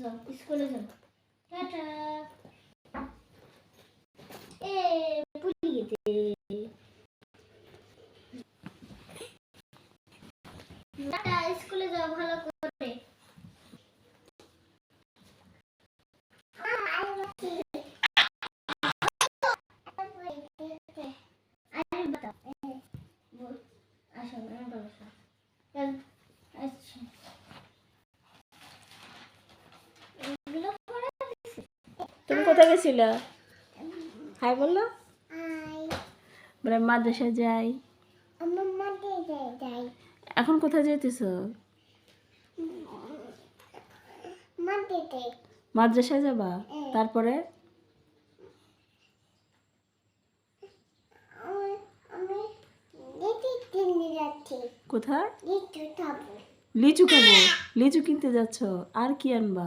যাও স্কুলে যাও টাটা এ পুলি গেছে টাটা স্কুলে যাও ভালো করে আরে বাতা বল আসো না বসো আচ্ছা এগুলো পড়া তুমি কোথায় গেছিলা? হাই বলল। বলে মাদ্রাসা যাই। এখন কোথায় যেতেছ মাদ্রাসায়। যাবা? তারপরে? কোথায়? লিচু খাব। লিচু কিনতে যাচ্ছ? আর কি আনবা?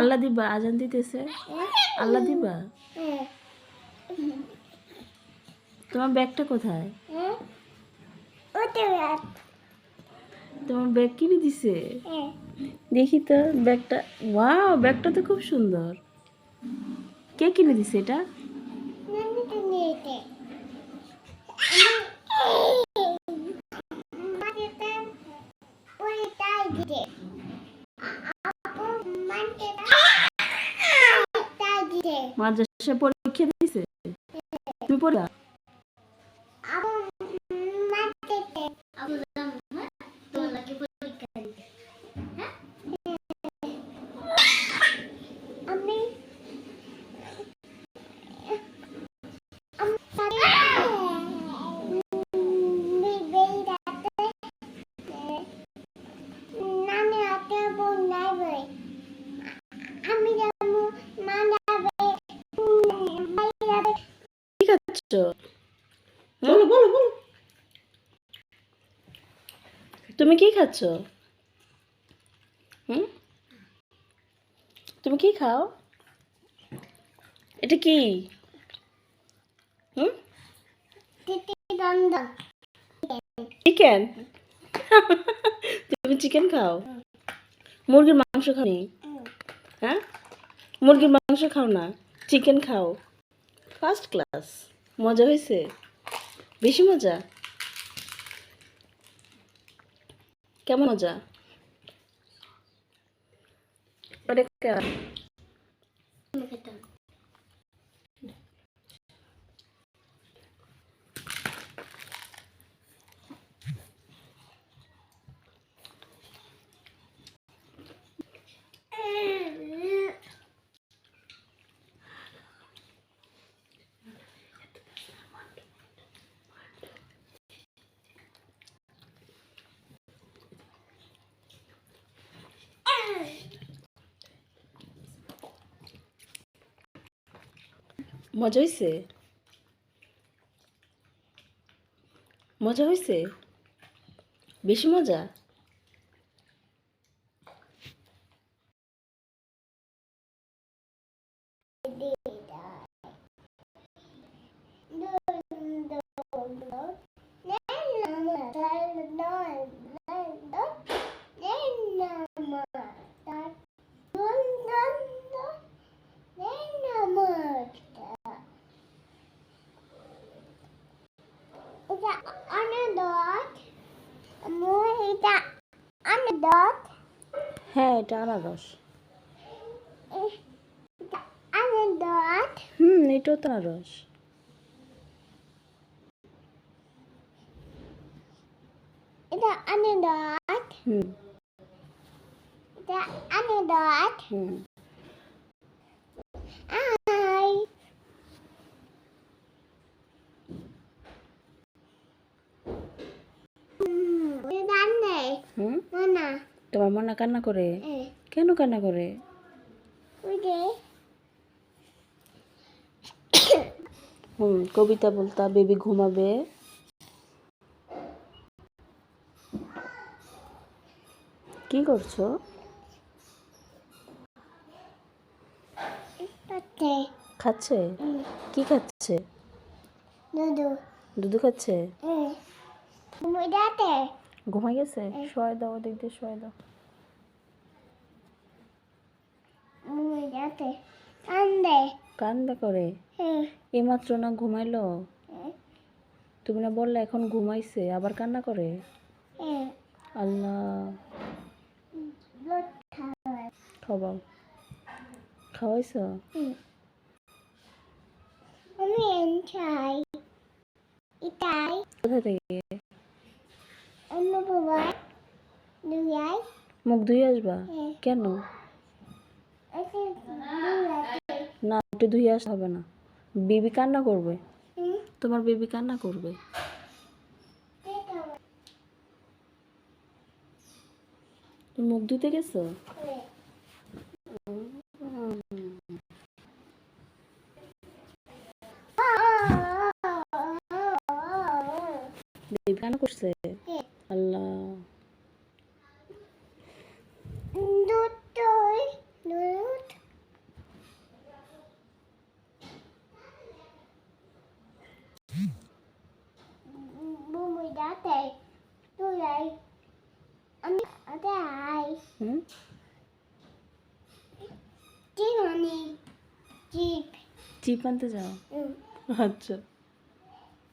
আল্লাহ দিবা আজান দিতেছে। আল্লাহ দিবা? তোমার ব্যাগটা কোথায়? তোমার ব্যাগ কিনে দিছে? হ্যাঁ। দেখি তো ব্যাগটা ওয়াও ব্যাগটা তো খুব সুন্দর। কে কিনে দিছে এটা? পরীক্ষা দিয়েছে? তুমি পড়া আপু মাটিতে আপু দাম তোমার লাগে পরীক্ষা দিতে হ্যাঁ আমি আমি যাব মা যাবে ভাই যাবে বলো বলো বলো। তুমি কি খাচ্ছ? হুম? তুমি কি খাও? এটা কি? হুম? চিকেন? তুমি চিকেন খাও? মুরগির মাংস খাও নি? হ্যাঁ? মুরগির মাংস খাও না? চিকেন খাও? First class. মজা হয়েছে? বেশি মজা? কেমন মজা? অনেক কেমন? খেতাম মজা হয়েছে মজা হয়েছে বেশি মজা? এটা অনেক মই এটা অনেক দত হ্যাঁ এটা আনারস। দত হুম এটাও তো আনারস। এটা দত হুম। এটা অনেক হুম। তোমার মনে কান্না করে? কেন কান্না করে? হুম কবিতা বলতা বেবি ঘুমাবে। কি করছ? খাচ্ছে। কি খাচ্ছে? দুধু। খাচ্ছে? ঘুমাই গেছে? শোয় দাও ওদিক দিয়ে শোয় দাও। কান্দে। করে? এইমাত্র না ঘুমাইলো? তুমি না বললে এখন ঘুমাইছে আবার কান্না করে? আল্লাহ। খাওয়াও। খাওয়াইছ? কোথা থেকে? মুখ ধুয়ে আসবা? কেন? না একটু ধুয়ে আসতে হবে না। বেবি কান্না করবে? তোমার বেবি কান্না করবে? তুমি মুখ ধুতে গেছো? বেবি কান্না করছে? আল্লাহ দুধ তুই দুধ আই আমি ওতে আই হুম চিনি চিপ চিপ আনতে যাও। হুম আচ্ছা।